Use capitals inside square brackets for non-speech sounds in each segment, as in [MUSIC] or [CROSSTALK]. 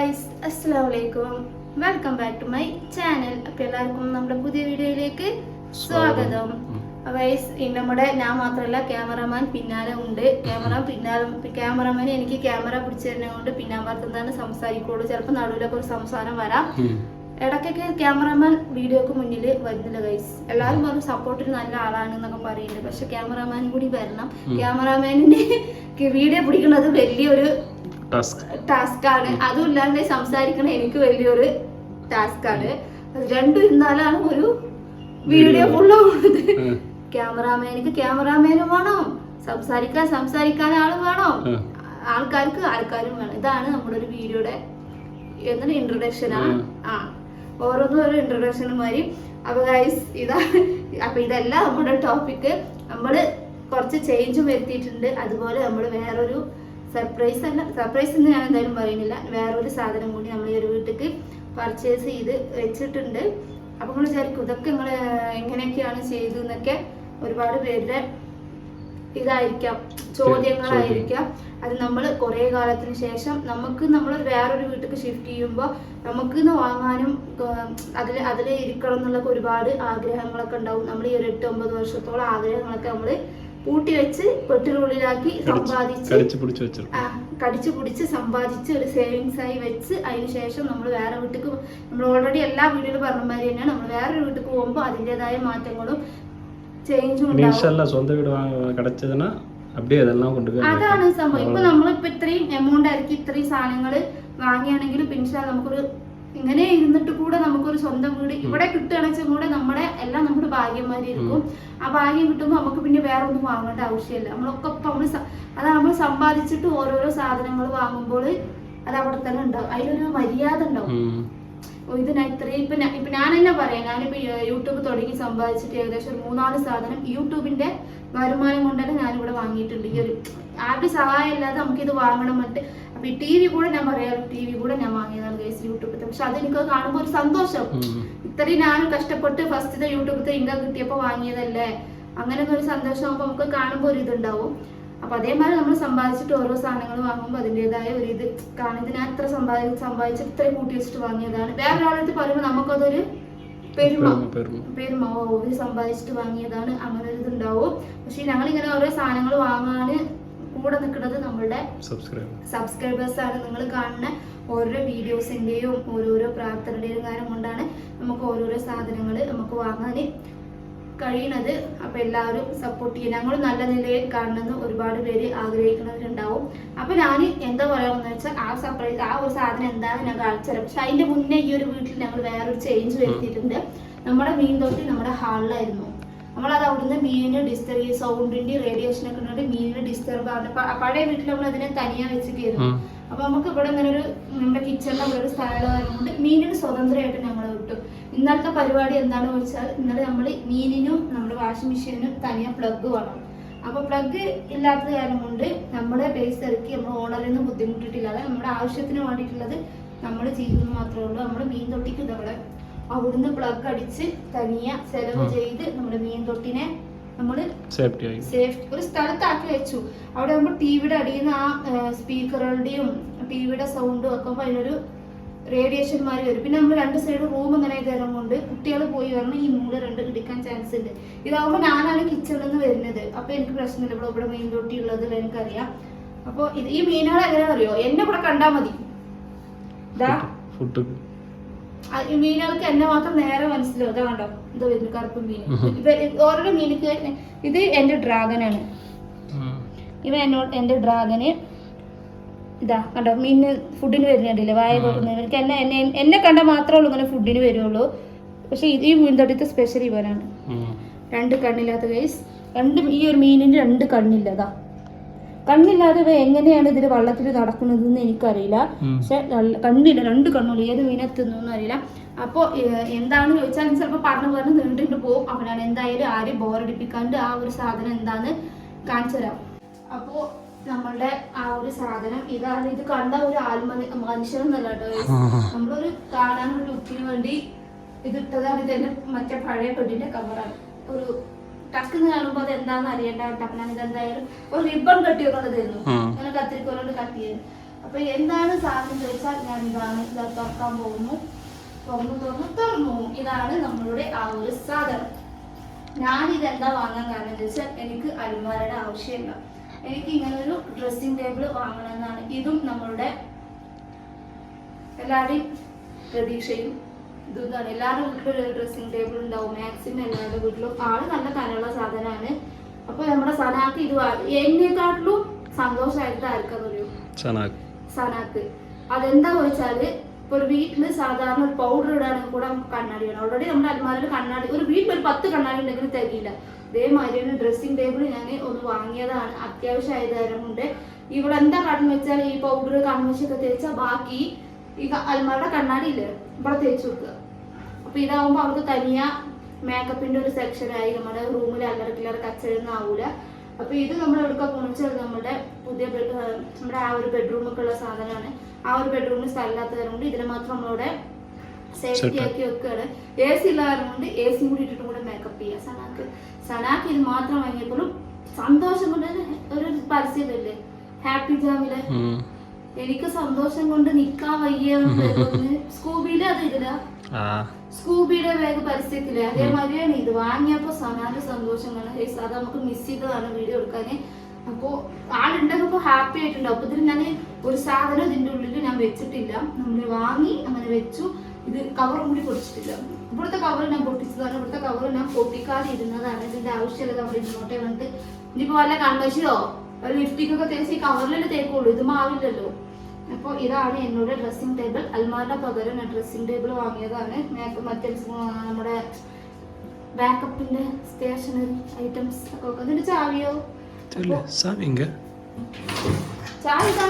Guys അസ്സലാമു അലൈക്കും welcome back to my channel. അപ്പോൾ എല്ലാവർക്കും നമ്മുടെ പുതിയ വീഡിയോയിലേക്ക് സ്വാഗതം. ഗൈസ് നമ്മുടെ ഞാൻ മാത്രമല്ല ക്യാമറമാൻ പിന്നാലെ ഉണ്ട്. ക്യാമറ പിന്നാലെ ക്യാമറമാൻ എനിക്ക് ക്യാമറ പിടിച്ചു തരുന്നത് കൊണ്ട് പിന്നാമ്പറത്തുനിന്നാണ് സംസാരിക്കുള്ളൂ. ചിലപ്പോൾ നടുവിലൊക്കെ ഒരു സംസാരം വരാം. ഇടയ്ക്കൊക്കെ ക്യാമറമാൻ വീഡിയോക്ക് മുന്നിൽ വരുന്നില്ല ഗൈസ് എല്ലാവരും പറഞ്ഞു സപ്പോർട്ടിന് നല്ല ആളാണ് എന്നൊക്കെ പറയുന്നുണ്ട്. പക്ഷെ ക്യാമറമാൻ കൂടി വരണം. ക്യാമറമാനിന് വീഡിയോ പിടിക്കുന്നത് വലിയൊരു ടാസ്ക് ആണ്. അതും ഇല്ലാണ്ട് സംസാരിക്കണ എനിക്ക് വലിയൊരു ടാസ്ക് ആണ്. രണ്ടും ഇരുന്നാലാണ് ഒരു വീഡിയോ ഫുള്ളാവുന്നത് ക്യാമറാമാനിക്ക് ക്യാമറാമാനും വേണം. സംസാരിക്കാൻ സംസാരിക്കാൻ ആളും വേണം. ആൾക്കാർക്ക് ആൾക്കാരും വേണം. ഇതാണ് നമ്മുടെ ഒരു വീഡിയോയുടെ എന്താണ് ഇൻട്രൊഡക്ഷൻ ആ. ഓരോന്നും ഓരോ ഇൻട്രൊഡക്ഷൻ മാതിരി അപ്പൊ ഗൈസ് ഇതാ അപ്പൊ ഇതല്ല നമ്മുടെ ടോപ്പിക്ക് നമ്മൾ കുറച്ച് ചേഞ്ചും വരുത്തിയിട്ടുണ്ട്. അതുപോലെ നമ്മൾ വേറൊരു സർപ്രൈസ് അല്ല സർപ്രൈസ് എന്ന് ഞാൻ എന്തായാലും പറയുന്നില്ല. വേറൊരു സാധനം കൂടി നമ്മൾ ഈ ഒരു വീട്ടിലേക്ക് പർച്ചേസ് ചെയ്ത് വെച്ചിട്ടുണ്ട്. അപ്പൊ നിങ്ങൾ വിചാരിക്കും ഇതൊക്കെ നിങ്ങൾ എങ്ങനെയൊക്കെയാണ് ചെയ്തതെന്നൊക്കെ ഒരുപാട് പേരുടെ ഇതായിരിക്കാം ചോദ്യങ്ങളായിരിക്കാം. അത് നമ്മൾ കുറേ കാലത്തിന് ശേഷം നമുക്ക് നമ്മൾ വേറൊരു വീട്ടിലേക്ക് ഷിഫ്റ്റ് ചെയ്യുമ്പോൾ നമുക്ക് ഇന്ന് വാങ്ങാനും അതിൽ അതിൽ ഇരിക്കണം എന്നുള്ള ഒരുപാട് ആഗ്രഹങ്ങളൊക്കെ ഉണ്ടാവും. നമ്മൾ ഈ ഒരു എട്ട് ഒമ്പത് വർഷത്തോളം ആഗ്രഹങ്ങളൊക്കെ നമ്മൾ പൂട്ടി വെച്ച് പെട്ടിനുള്ളിലാക്കി സമ്പാദിച്ച് കടിച്ചു പിടിച്ചു സമ്പാദിച്ച് ഒരു സേവിങ്സ് ആയി വെച്ച് അതിന് ശേഷം നമ്മൾ വേറെ വീട്ടിലേക്ക് നമ്മൾ ഓൾറെഡി എല്ലാ വീടുകളും പറഞ്ഞ മാതിരി തന്നെയാണ്. നമ്മൾ വേറൊരു വീട്ടിലേക്ക് പോകുമ്പോൾ അതിന്റെതായ മാറ്റങ്ങളും അതാണ് സംഭവം. ഇപ്പൊ നമ്മളിപ്പോ ഇത്രയും എമൗണ്ട് ആയിരിക്കും ഇത്രയും സാധനങ്ങൾ വാങ്ങിയാണെങ്കിലും പിൻഷ നമുക്കൊരു ഇങ്ങനെ ഇരുന്നിട്ട് കൂടെ നമുക്കൊരു സ്വന്തം വീട് ഇവിടെ കിട്ടുകയാണെച്ചാൽ കൂടെ നമ്മുടെ എല്ലാം നമ്മുടെ ഭാഗ്യമാരിയിരിക്കും ആ ഭാഗ്യം കിട്ടുമ്പോൾ നമുക്ക് പിന്നെ വേറെ ഒന്നും വാങ്ങേണ്ട ആവശ്യമില്ല. നമ്മളൊക്കെ നമ്മൾ നമ്മൾ നമ്മൾ സമ്പാദിച്ചിട്ട് ഓരോരോ സാധനങ്ങൾ വാങ്ങുമ്പോൾ അത് അവിടെ തന്നെ ഉണ്ടാവും. അതിലൊരു മര്യാദ ഉണ്ടാവും. ഇത് ഞാൻ ഇത്രയും. ഇപ്പൊ ഞാൻ- ഇപ്പൊ ഞാൻ തന്നെ പറയാം? ഞാനിപ്പോ യൂട്യൂബ് തുടങ്ങി സമ്പാദിച്ചിട്ട് ഏകദേശം ഒരു മൂന്നാൽ സാധനം യൂട്യൂബിന്റെ വരുമാനം കൊണ്ട് തന്നെ ഞാനിവിടെ വാങ്ങിയിട്ടുണ്ട്. ഈ ഒരു ആരുടെ സഹായം ഇല്ലാതെ ഇത് വാങ്ങണം മറ്റ് അപ്പൊ ഈ ടി വി കൂടെ ഞാൻ പറയാം. ടി വി കൂടെ ഞാൻ വാങ്ങിയതാണ് ഗൈസ് യൂട്യൂബിൽ പക്ഷെ അതെനിക്ക് കാണുമ്പോൾ ഒരു സന്തോഷം. ഇത്രയും ഞാൻ കഷ്ടപ്പെട്ട് ഫസ്റ്റത്തെ യൂട്യൂബിലത്തെ ഇൻകം കിട്ടിയപ്പോൾ വാങ്ങിയതല്ലേ? അങ്ങനെ ഒരു സന്തോഷം ആകുമ്പോൾ നമുക്ക് കാണുമ്പോൾ ഒരു ഇതുണ്ടാവും. അപ്പൊ അതേമാതിരി നമ്മൾ സമ്പാദിച്ചിട്ട് ഓരോ സാധനങ്ങൾ വാങ്ങുമ്പോൾ അതിന്റെതായ ഒരു ഇത് കാരണം ഇതിനാ ഇത്ര സമ്പാദി സമ്പാദിച്ച് ഇത്ര കൂട്ടി വെച്ചിട്ട് വാങ്ങിയതാണ്. വേറൊരാളടുത്ത് പറയുമ്പോൾ നമുക്കതൊരു പെരുമ. പെരുമ ഓവർ സമ്പാദിച്ചിട്ട് വാങ്ങിയതാണ്. അങ്ങനെ ഒരു ഇതുണ്ടാവും. പക്ഷെ ഞങ്ങൾ ഇങ്ങനെ ഓരോ സാധനങ്ങൾ വാങ്ങാന് കൂടെ നിൽക്കുന്നത് നമ്മളുടെ സബ്സ്ക്രൈബേഴ്സ് ആണ് നിങ്ങൾ കാണുന്ന ഓരോ വീഡിയോസിന്റെയും ഓരോരോ പ്രാർത്ഥനയുടെയും കാരണം കൊണ്ടാണ് നമുക്ക് ഓരോരോ സാധനങ്ങൾ നമുക്ക് വാങ്ങാൻ കഴിയണത്. അപ്പൊ എല്ലാവരും സപ്പോർട്ട് ചെയ്യും. ഞങ്ങൾ നല്ല നിലയിൽ കാണണമെന്ന് ഒരുപാട് പേര് ആഗ്രഹിക്കുന്നവരുണ്ടാവും. അപ്പൊ ഞാൻ എന്താ പറയാമെന്ന് വെച്ചാൽ ആ സർപ്രൈസ് ആ ഒരു സാധനം എന്താണെന്ന് ഞാൻ കാണിച്ചുതരാം പക്ഷെ അതിന്റെ മുന്നേ ഈ ഒരു വീട്ടിൽ ഞങ്ങൾ വേറൊരു ചേഞ്ച് വരുത്തിയിട്ടുണ്ട്. നമ്മുടെ മീൻ തൊട്ടി നമ്മുടെ ഹാളിലായിരുന്നു. നമ്മളത് അവിടുന്ന് മീനിന് ഡിസ്റ്റർബ് ഈ സൗണ്ടിന്റെ റേഡിയേഷൻ ഒക്കെ ഉണ്ടെങ്കിൽ മീനിന് ഡിസ്റ്റർബ് ആവുന്നത് പഴയ വീട്ടിൽ നമ്മൾ അതിനെ തനിയാ വെച്ചിട്ടായിരുന്നു. അപ്പൊ നമുക്ക് ഇവിടെ ഇങ്ങനെ ഒരു നമ്മുടെ കിച്ചണിൽ അവിടെ ഒരു സ്ഥലമായതുകൊണ്ട് മീനിന് സ്വതന്ത്രമായിട്ട് ഞങ്ങൾ ഇന്നലത്തെ പരിപാടി എന്താണെന്ന് വെച്ചാൽ ഇന്നലെ നമ്മൾ മീനിനും നമ്മൾ വാഷിംഗ് മെഷീനും തനിയെ പ്ലഗ് വേണം. അപ്പോൾ പ്ലഗ് ഇല്ലാത്ത കാരണം കൊണ്ട് നമ്മുടെ ബേസ് ഇറക്കി നമ്മൾ ഓണറിൽ നിന്ന് ബുദ്ധിമുട്ടിട്ടില്ലാതെ നമ്മുടെ ആവശ്യത്തിന് വേണ്ടിയിട്ടുള്ളത് നമ്മൾ ചെയ്യുന്നത് മാത്രമേ ഉള്ളൂ. നമ്മൾ മീൻ തൊട്ടിക്ക് നമ്മളെ അവിടുന്ന് പ്ലഗ് അടിച്ച് തനിയ ചെലവ് ചെയ്ത് നമ്മുടെ മീൻ തൊട്ടിനെ നമ്മൾ സേഫ്റ്റി സേഫ് ഒരു സ്ഥലത്താക്കി വെച്ചു. അവിടെ നമ്മൾ ടി വിയുടെ അടിയിൽ നിന്ന് ആ സ്പീക്കറുകളുടെയും ടി വിയുടെ സൗണ്ടും ഒക്കെ അതിനൊരു റേഡിയേഷൻ മാറി വരും. പിന്നെ നമ്മൾ രണ്ട് സൈഡ് റൂം ഇങ്ങനെ തരം കൊണ്ട് കുട്ടികൾ പോയി വരണം. ഈ മൂല രണ്ട് ഇടിക്കാൻ ചാൻസ് ഉണ്ട്. ഇതാവുമ്പോൾ ഞാനാണ് കിച്ചണിൽ നിന്ന് വരുന്നത്. അപ്പൊ എനിക്ക് പ്രശ്നമില്ല. ഇവിടെ ഇവിടെ മീൻ തൊട്ടി ഉള്ളത് എനിക്കറിയാം. അപ്പോൾ ഇത് ഈ മീനുകൾ എങ്ങനെയാണെന്ന് അറിയോ എന്നെ ഇവിടെ കണ്ടാൽ മതി. മീനുകൾക്ക് എന്നെ മാത്രം നേരെ മനസ്സിലാവും. അതാ കണ്ടോ? എന്താ വരുന്നു കറുപ്പ് മീൻ ഓരോ മീനുക്ക് ഇത് എന്റെ ഡ്രാഗനാണ് ഇവ എന്നോട് എന്റെ ഡ്രാഗന് ഇതാ കണ്ടോ മീനിന് ഫുഡിന് വരുന്നുണ്ടല്ലേ വായ തുറന്ന് എന്നെ എന്നെ എന്നെ കണ്ട മാത്രമേ ഉള്ളൂ ഇങ്ങനെ ഫുഡിന് വരുള്ളൂ. പക്ഷെ ഇത് ഈ മീൻ സ്പെഷ്യലി സ്പെഷ്യൽ ഇവനാണ് രണ്ട് കണ്ണില്ലാത്ത കേസ് രണ്ട് ഈ ഒരു മീനിന് രണ്ട് കണ്ണില്ലതാ കണ്ണില്ലാതെ എങ്ങനെയാണ് ഇതിൽ വള്ളത്തിൽ നടക്കുന്നത് എന്ന് എനിക്കറിയില്ല പക്ഷെ കണ്ണില്ല രണ്ട് കണ്ണുള്ളൂ. ഏത് മീനെ തിന്നൊന്നും അറിയില്ല. അപ്പോൾ എന്താണെന്ന് ചോദിച്ചാൽ ചിലപ്പോൾ പറഞ്ഞു പറഞ്ഞ് നീണ്ടിട്ട് പോകും അവനാണ് എന്തായാലും ആരും ബോറടിപ്പിക്കാണ്ട് ആ ഒരു സാധനം എന്താന്ന് കാണിച്ചു തരാം അപ്പോൾ നമ്മളുടെ ആ ഒരു സാധനം. ഇതാണ് ഇത് കണ്ട ഒരു ആത്മ മനുഷ്യനൊന്നല്ല കേട്ടോ നമ്മളൊരു കാണാനുള്ള ലുക്കിന് വേണ്ടി ഇത് ഇട്ടതാണ്. ഇതെന്റെ മറ്റേ പഴയ പെട്ടിന്റെ കവറാണ് ഒരു ടക്കെന്ന് കാണുമ്പോൾ അത് എന്താണെന്ന് അറിയേണ്ട. ഞാൻ ഇത് എന്തായാലും ഒരു റിബൺ കെട്ടി വെക്കുന്നത് ഉം. അങ്ങനെ കത്തിരിക്കോലോട് കത്തിയത് അപ്പൊ എന്താണ് സാധനം ചോദിച്ചാൽ ഞാൻ ഇതാണ് ഇതാ തുറക്കാൻ പോകുന്നു. തുറന്നു തുറന്നു തുറന്നു. ഇതാണ് നമ്മളുടെ ആ ഒരു സാധനം. ഞാൻ ഇതെന്താ വാങ്ങാൻ കാരണം എന്ന് വെച്ചാൽ എനിക്ക് അൽമാരയുടെ ആവശ്യമില്ല. എനിക്ക് ഇങ്ങനെ ഒരു ഡ്രസ്സിംഗ് ടേബിൾ വാങ്ങണമെന്നാണ്. ഇതും നമ്മളുടെ എല്ലാവരുടെയും പ്രതീക്ഷയും ഇതാണ്. എല്ലാവരുടെ വീട്ടിലും ഒരു ഡ്രസ്സിംഗ് ടേബിൾ ഉണ്ടാവും. മാക്സിമം എല്ലാവരുടെ വീട്ടിലും. ആൾ നല്ല കനമുള്ള സാധനമാണ്. അപ്പൊ നമ്മുടെ സനാക്ക് ഇത് എന്നെക്കാട്ടിലും സന്തോഷമായിട്ട് ആർക്കാ അറിയൂ സനാക്ക്. സനാക്ക്. അതെന്താ വെച്ചാൽ ഇപ്പൊ ഒരു വീട്ടിൽ സാധാരണ ഒരു പൗഡർ ഇടാനും കൂടെ നമുക്ക് കണ്ണാടി വേണം. ഓൾറെഡി നമ്മുടെ അലമാരയിൽ കണ്ണാടി ഒരു വീട്ടിൽ ഒരു പത്ത് കണ്ണാടി ഉണ്ടെങ്കിൽ തരിയില്ല ഒരു ഡ്രസ്സിംഗ് ടേബിൾ ഞാൻ ഒന്ന് വാങ്ങിയതാണ്. അത്യാവശ്യം ആയതാരം കൊണ്ട് ഇവിടെ എന്താ കാട്ടെന്ന് വെച്ചാൽ ഈ പൗഡർ കൺവശൊക്കെ തേച്ചാൽ ബാക്കി ഈ അലമാരുടെ കണ്ണാടി ഇല്ലേ? ഇവിടെ തേച്ച് വെക്കുക. അപ്പൊ ഇതാവുമ്പോ അവർക്ക് തനിയ മേക്കപ്പിന്റെ ഒരു സെക്ഷനായി നമ്മുടെ റൂമിൽ അല്ലറക്കില്ലറ കച്ചറൊന്നും ആവൂല. അപ്പൊ ഇത് നമ്മൾ എടുക്കാൻ പോണെച്ചാൽ നമ്മുടെ പുതിയ നമ്മുടെ ആ ഒരു ബെഡ്റൂമൊക്കെ ഉള്ള സാധനമാണ്. ആ ഒരു ബെഡ്റൂമിൽ സ്ഥലമില്ലാത്തത് കൊണ്ട് ഇതിനെ മാത്രം നമ്മളിവിടെ സേഫ്റ്റി ആക്കി വെക്കുകയാണ്. എ സി ഇല്ലാതുകൊണ്ട് കൊണ്ട് എ സി കൂടി ഇട്ടിട്ടും കൂടെ മേക്കപ്പ് ചെയ്യാം. സനാക്ക് സനാക്ക് ഇത് മാത്രം വാങ്ങിയപ്പോഴും സന്തോഷം കൊണ്ട് ഒരു പരസ്യമില്ലേ? ഹാപ്പി ജാമിൽ എനിക്ക് സന്തോഷം കൊണ്ട് നിക്കാൻ വയ്യ സ്കൂബിയിലെ [LAUGHS] അത് ഇതിലാ സ്കൂബിയുടെ ബാഗ് പരസ്യത്തിൽ. അതേമാതിരിയാണ് ഇത് വാങ്ങിയപ്പോ സനാന്റെ സന്തോഷമാണ് കാണാൻ ഹേസ് അത് നമുക്ക് മിസ് ചെയ്തതാണ് വീഡിയോ എടുക്കാന്. അപ്പോ ആളുണ്ടെങ്കിൽ ഹാപ്പി ആയിട്ടുണ്ടാവും അപ്പൊ ഇതിൽ ഞാൻ ഒരു സാധനം ഇതിന്റെ ഉള്ളിൽ ഞാൻ വെച്ചിട്ടില്ല. നമ്മൾ വാങ്ങി അങ്ങനെ വെച്ചു. ഇത് കവറും കൂടി പൊടിച്ചിട്ടില്ല ഇവിടുത്തെ കവർ ഞാൻ പൊട്ടിച്ചതാണ്. ഇവിടുത്തെ കവർ ഞാൻ പൊട്ടിക്കാതെ ഇരുന്നതാണ്. ഇതിന്റെ ആവശ്യമില്ല. കവർ ഇരുന്നോട്ടെ വന്നിട്ട് ഇനിയിപ്പോ വല്ല കൺവശിയോ ഒരു ലിഫ്റ്റിക്കൊക്കെ തേച്ച് ഈ കവറിലല്ലേ തേക്കുള്ളൂ. ഇത് മാവില്ലല്ലോ. അപ്പോൾ ഇതാണ് എന്നോട് ഡ്രസ്സിംഗ് ടേബിൾ അൽമാറിന്റെ പകരം ഞാൻ ഡ്രസ്സിംഗ് ടേബിൾ വാങ്ങിയതാണ്. ഞാൻ മറ്റേ നമ്മുടെ ബാക്കപ്പിന്റെ സ്റ്റേഷനറി ഐറ്റംസ് ഒക്കെ അതിന്റെ ചാവിയോ? ചാവിതാ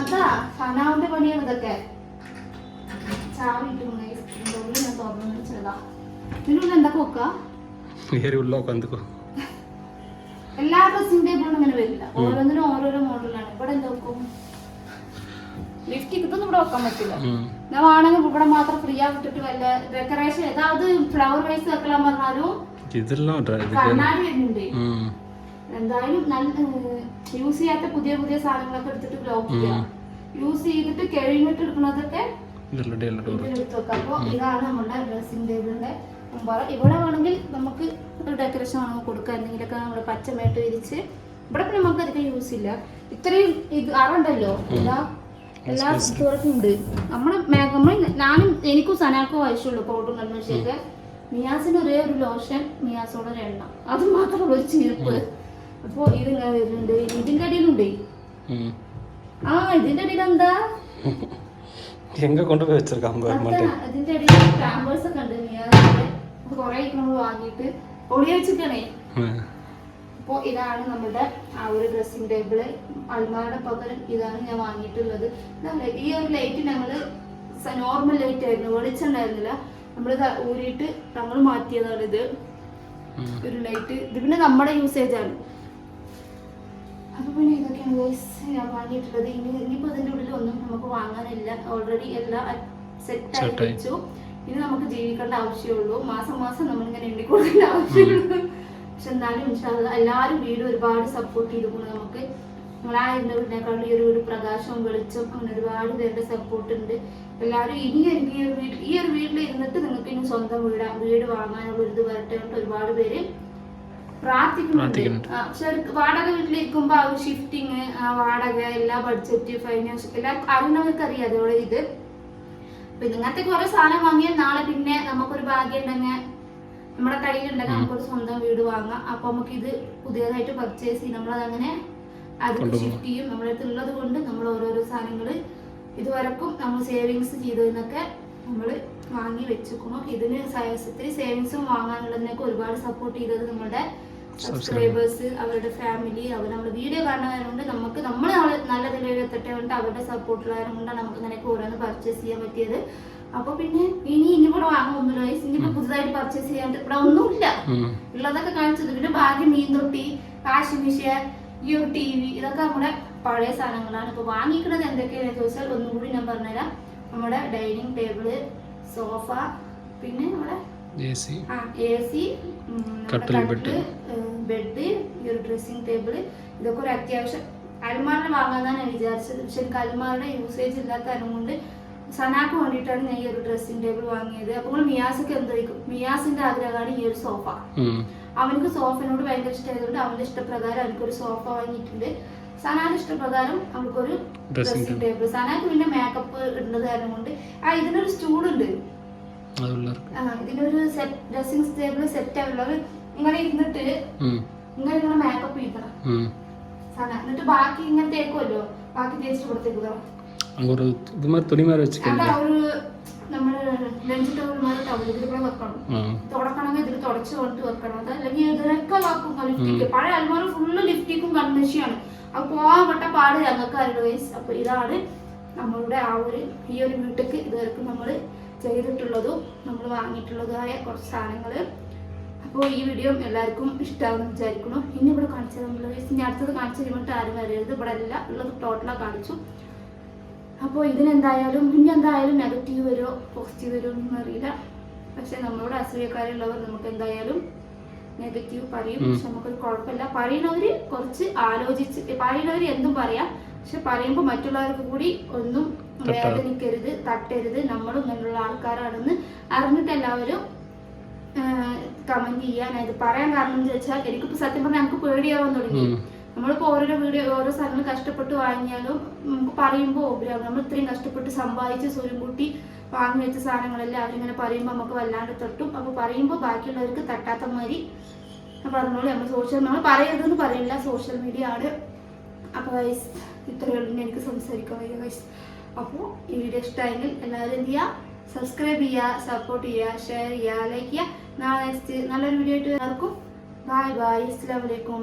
അതാ സനാവിന്റെ പണിയാണ് ഇതൊക്കെ. ചാവി ഇട്ടു ഞാൻ തുറന്നു വെച്ചതാ നിന്നുള്ളിൽ എന്താ കൊക്കാ? ഉള്ളോ കണ്ടുക്കോ എല്ലാ ഡ്രസ്സിംഗ് ടേബിളും ഇങ്ങനെ വരില്ല. ഓരോന്നിനും ഓരോരോ മോഡലാണ് ഇവിടെ എന്തൊക്കും ലിഫ്റ്റ് ഇപ്പം ഇവിടെ വെക്കാൻ പറ്റില്ല. ഞാൻ ആണെങ്കിൽ ഇവിടെ മാത്രം ഫ്രീ ആക്കിട്ട് വല്ല ഡെക്കറേഷൻ ഏതാവത് ഫ്ലവർ വൈസ് വെക്കാൻ പറഞ്ഞാലും കണ്ണാടി വരുന്നുണ്ട്. എന്തായാലും നല്ല യൂസ് ചെയ്യാത്ത പുതിയ പുതിയ സാധനങ്ങളൊക്കെ എടുത്തിട്ട് ബ്ലോക്ക് ചെയ്യാം. യൂസ് ചെയ്തിട്ട് കഴിഞ്ഞിട്ട് എടുക്കുന്നതൊക്കെ എടുത്തു വെക്കാം. അപ്പൊ ഇതാണ് നമ്മുടെ ഡ്രസ്സിംഗ് ടേബിളിന്റെ കുമ്പാറ. ഇവിടെ വേണമെങ്കിൽ നമുക്ക് ഒരു ഡെക്കറേഷൻ വേണമെങ്കിൽ കൊടുക്കാം എന്തെങ്കിലുമൊക്കെ നമ്മുടെ പച്ചമായിട്ട് വിരിച്ച്. ഇവിടെ പിന്നെ നമുക്ക് അധികം യൂസ് ഇല്ല. ഇത്രയും ഇത് അറുണ്ടല്ലോ? എല്ലാ എല്ലാ സ്റ്റോറൊക്കെ ഉണ്ട്. നമ്മളെ നമ്മൾ ഞാനും എനിക്കും സനാക്കും ആവശ്യമുള്ളൂ പൗഡറും കൺവെൻഷനൊക്കെ മിയാസിന് ഒരേ ഒരു ലോഷൻ മിയാസോടെ എണ്ണ. അത് മാത്രമുള്ള ഒരു ചീർപ്പ് അപ്പോൾ ഇത് ഇങ്ങനെ വരുന്നുണ്ട്. ഇതിന്റെ അടിയിലുണ്ട്? ആ ഇതിന്റെ അടിയിൽ എന്താ [LAUGHS] എങ്ക കൊണ്ടുപോയി വെച്ചിരിക്കാം അതിന്റെ അടിയിൽ ഒക്കെ ഉണ്ട്. മിയാസ് അത് കുറെ നമ്മൾ വാങ്ങിയിട്ട് പൊടി വെച്ചിട്ടാണേ അപ്പൊ അപ്പോൾ ഇതാണ് നമ്മുടെ ആ ഒരു ഡ്രസ്സിംഗ് ടേബിൾ അൽമാരുടെ പകരം ഇതാണ് ഞാൻ വാങ്ങിയിട്ടുള്ളത്. ഈ ഒരു ലൈറ്റ് ഞങ്ങൾ നോർമൽ ലൈറ്റ് ആയിരുന്നു വെളിച്ചുണ്ടായിരുന്നില്ല നമ്മൾ ഊരിയിട്ട് നമ്മൾ മാറ്റിയതാണ് ഇത്. ഒരു ലൈറ്റ് ഇത് പിന്നെ നമ്മുടെ യൂസേജ് ആണ്. അപ്പൊ പിന്നെ ഇതൊക്കെയാണ് ഗൈസ് ഞാൻ വാങ്ങിയിട്ടുള്ളത്. ഇനി ഇനിയിപ്പോ ഇതിന്റെ ഉള്ളിൽ ഒന്നും നമുക്ക് വാങ്ങാനില്ല. ഓൾറെഡി എല്ലാം സെറ്റ് ആയി. വെച്ചു. ഇനി നമുക്ക് ജീവിക്കേണ്ട ആവശ്യമുള്ളൂ മാസം മാസം നമ്മളിങ്ങനെ എണ്ണി കൊടുക്കേണ്ട ആവശ്യമുള്ളൂ പക്ഷെ എന്നാലും എല്ലാവരും വീട് ഒരുപാട് സപ്പോർട്ട് ചെയ്തുകൊണ്ട് നമുക്ക് നമ്മളായിരുന്ന വീടിനേക്കാളും ഈ ഒരു വീട് പ്രകാശവും വെളിച്ചം അങ്ങനെ ഒരുപാട് പേരുടെ സപ്പോർട്ട് ഉണ്ട്. എല്ലാവരും ഇനി എനിക്ക് ഈ ഒരു വീട്ടിൽ ഈ ഒരു വീട്ടിൽ ഇരുന്നിട്ട് നിങ്ങൾക്ക് ഇനി സ്വന്തം വീട് വീട് വാങ്ങാനുള്ള ഒരു ഇത് വരട്ടെ ഒരുപാട് പേര് പ്രാർത്ഥിക്കുന്നുണ്ട്. പക്ഷെ വാടക വീട്ടിലിരിക്കുമ്പോൾ ആ ഷിഫ്റ്റിങ് ആ വാടക എല്ലാ ബഡ്ജറ്റ് ഫൈനാൻസ് എല്ലാം അറിയുന്നവർക്ക് അറിയാം അതോടെ ഇത്. അപ്പൊ ഇങ്ങനത്തെ കുറെ സാധനം വാങ്ങിയാൽ നാളെ പിന്നെ നമുക്കൊരു ഭാഗ്യം ഉണ്ടെങ്കിൽ നമ്മുടെ കയ്യിലുണ്ടെങ്കിൽ നമുക്കൊരു സ്വന്തം വീട് വാങ്ങാം. അപ്പൊ നമുക്ക് ഇത് പുതിയതായിട്ട് പർച്ചേസ് ചെയ്യും നമ്മളതങ്ങനെ അത്. ഷിഫ്റ്റ് ചെയ്യും. നമ്മുടെ അടുത്ത് ഉള്ളത് കൊണ്ട് നമ്മൾ ഓരോരോ സാധനങ്ങൾ ഇതുവരക്കും നമ്മൾ സേവിങ്സ് ചെയ്തതെന്നൊക്കെ നമ്മൾ വാങ്ങി വെച്ചിരിക്കണം ഇതിന് ഒത്തിരി സേവിങ്സും വാങ്ങാനുള്ളതിനൊക്കെ ഒരുപാട് സപ്പോർട്ട് ചെയ്തത് നമ്മുടെ സബ്സ്ക്രൈബേഴ്സ് അവരുടെ ഫാമിലി അവർ നമ്മുടെ വീഡിയോ കാണുന്നവരുണ്ട്. നമുക്ക് നമ്മൾ നല്ല നിലയിൽ എത്തട്ടെ അവരുടെ സപ്പോർട്ടുള്ളവരും കൊണ്ടാണ് നമുക്ക് ഇങ്ങനെ ഓരോന്ന് പർച്ചേസ് ചെയ്യാൻ പറ്റിയത്. അപ്പൊ പിന്നെ ഇനി ഇനിയിവിടെ വാങ്ങുന്നില്ല ഇനിയിപ്പോ പുതുതായിട്ട് പർച്ചേസ് ചെയ്യാൻ ഇവിടെ ഒന്നുമില്ല. ഉള്ളതൊക്കെ കാണിച്ചത് പിന്നെ ബാക്കി മീൻതൊട്ടി വാഷിംഗ് മെഷീൻ ഈ ഒരു ടി വി ഇതൊക്കെ നമ്മുടെ പഴയ സാധനങ്ങളാണ്. ഇപ്പൊ വാങ്ങിക്കുന്നത് എന്തൊക്കെയാണെന്ന് ചോദിച്ചാൽ ഒന്നുകൂടി ഞാൻ പറഞ്ഞുതരാം. നമ്മുടെ ഡൈനിങ് ടേബിൾ സോഫ പിന്നെ നമ്മുടെ എ സി കട്ടിൽ, ബെഡ്. ബെഡ് ഈ ഒരു ഡ്രസ്സിംഗ് ടേബിൾ ഇതൊക്കെ ഒരു അത്യാവശ്യം അൽമാറിന് വാങ്ങാന്നാണ് ഞാൻ വിചാരിച്ചത്. പക്ഷെ എനിക്ക് അൽമാറിന്റെ യൂസേജ് ഇല്ലാത്ത കാരണം കൊണ്ട് സനാക്ക് വേണ്ടിയിട്ടാണ് ഞാൻ ഈ ഒരു ഡ്രസ്സിംഗ് ടേബിൾ വാങ്ങിയത്. അപ്പോൾ മിയാസൊക്കെ എന്തായിരിക്കും മിയാസിന്റെ ആഗ്രഹമാണ് ഈ ഒരു സോഫ. അവനക്ക് സോഫിനോട് ഭയങ്കര ഇഷ്ടമായതുകൊണ്ട് അവന്റെ ഇഷ്ടപ്രകാരം അവനക്കൊരു സോഫ വാങ്ങിയിട്ടുണ്ട്. സനാന്റെ ഇഷ്ടപ്രകാരം അവൾക്കൊരു ഡ്രസ്സിംഗ് ടേബിൾ സനാക്ക് പിന്നെ മേക്കപ്പ് ഇടുന്നത് കാരണം കൊണ്ട് ആ ഇതിനൊരു സ്റ്റൂൾ ഉണ്ട്. അത് പിള്ളേർക്ക് ആ, ഇതിനൊരു സെറ്റ് ഡ്രസ്സിംഗ് ടേബിൾ സെറ്റ് ആവുള്ളത് ഇങ്ങനെ ഇരുന്നിട്ട് ഉം. ഇങ്ങനെ ഇങ്ങനെ മേക്കപ്പ് ചെയ്തണം ഉം. സന എന്നിട്ട് ബാക്കി ഇങ്ങനെ തേക്കുമല്ലോ ബാക്കി തേച്ചിട്ട് കൊടുത്തേക്കുക அங்கே ஒரு இது மாதிரி துணி மாதிரி வச்சுக்கோங்க അതാ ഒരു നമ്മള് ലഞ്ച് ടവൽ മാറി ടവൽ ഇതിൽ കൂടെ വെക്കണം ஆ തുടക്കണമെങ്കിൽ ഇതിൽ തുടച്ചു കൊണ്ട് വെക്കണം അത് അല്ലെങ്കിൽ ഇതിനൊക്കെ വാക്കും ലിഫ്റ്റിക്ക് പഴയ അൽമാര ഫുള്ള് ലിഫ്റ്റിക്കും കൺമഷിയാണ് അപ്പൊ പോകാൻ പാട് ഞങ്ങൾക്ക് അറിയുള്ളൂ ഗൈസ് അപ്പൊ ഇതാണ് നമ്മളുടെ ആ ഒരു ഈ ഒരു വീട്ടിലേക്ക് ഇതുവരെക്കും നമ്മൾ ചെയ്തിട്ടുള്ളതും നമ്മൾ വാങ്ങിയിട്ടുള്ളതുമായ കുറച്ച് സാധനങ്ങൾ അപ്പോൾ ഈ വീഡിയോ എല്ലാവർക്കും ഇഷ്ടമാകുമെന്ന് വിചാരിക്കുന്നു. ഇനി ഇവിടെ കാണിച്ചത് നമ്മൾ ഇനി അടുത്തത് കാണിച്ചു കഴിയുമ്പോൾ ആരും വരരുത്. ഇവിടെ എല്ലാം ഉള്ളത് ടോട്ടലാണ് കാണിച്ചു. അപ്പോൾ ഇതിനെന്തായാലും ഇനി എന്തായാലും നെഗറ്റീവ് വരുമോ പോസിറ്റീവ് വരുമോ എന്നൊന്നും അറിയില്ല. പക്ഷെ നമ്മളോട് അസൂയക്കാരുള്ളവർ നമുക്ക് എന്തായാലും നെഗറ്റീവ് പറയും. പക്ഷെ നമുക്കൊരു കുഴപ്പമില്ല. പറയുന്നവര് കുറച്ച് ആലോചിച്ച് പറയുന്നവര് എന്തും പറയാം. പക്ഷെ പറയുമ്പോൾ മറ്റുള്ളവർക്ക് കൂടി ഒന്നും. വേദനിക്കരുത് തട്ടരുത്. നമ്മളും ഇങ്ങനെയുള്ള ആൾക്കാരാണെന്ന് അറിഞ്ഞിട്ട് എല്ലാവരും കമന്റ് ചെയ്യാൻ. ഇത് പറയാൻ കാരണം എന്ന് വെച്ചാൽ എനിക്കിപ്പോ സത്യം പറഞ്ഞാൽ നമുക്ക് പേടിയാവാൻ തുടങ്ങി. നമ്മളിപ്പോ ഓരോരോ വീഡിയോ ഓരോ സ്ഥലങ്ങൾ കഷ്ടപ്പെട്ട് വാങ്ങിയാലും നമുക്ക് പറയുമ്പോൾ ഉപയോഗം. നമ്മൾ ഇത്രയും കഷ്ടപ്പെട്ട് സമ്പാദിച്ച് സ്വരുംകൂട്ടി വാങ്ങി വെച്ച സാധനങ്ങളെല്ലാം അവരിങ്ങനെ പറയുമ്പോൾ നമുക്ക് വല്ലാണ്ട് തട്ടും. അപ്പൊ പറയുമ്പോൾ ബാക്കിയുള്ളവർക്ക് തട്ടാത്ത മാതിരി പറഞ്ഞോളൂ. നമ്മൾ സോഷ്യൽ നമ്മൾ പറയരുതെന്ന് പറയില്ല. സോഷ്യൽ മീഡിയ ആണ്. അപ്പൊ ഇത്രയേ ഉള്ളൂ. എനിക്ക് സംസാരിക്കാൻ വയ്യ അപ്പോൾ ഈ വീഡിയോ ഇഷ്ടമായെങ്കിൽ എല്ലാവരും എന്ത് ചെയ്യുക സബ്സ്ക്രൈബ് ചെയ്യുക സപ്പോർട്ട് ചെയ്യുക ഷെയർ ചെയ്യുക ലൈക്ക് ചെയ്യുക നാളെ നെക്സ്റ്റ് നല്ലൊരു വീഡിയോ ആയിട്ട് എല്ലാവർക്കും. ബായ് ബൈ അസ്സാം വലൈക്കും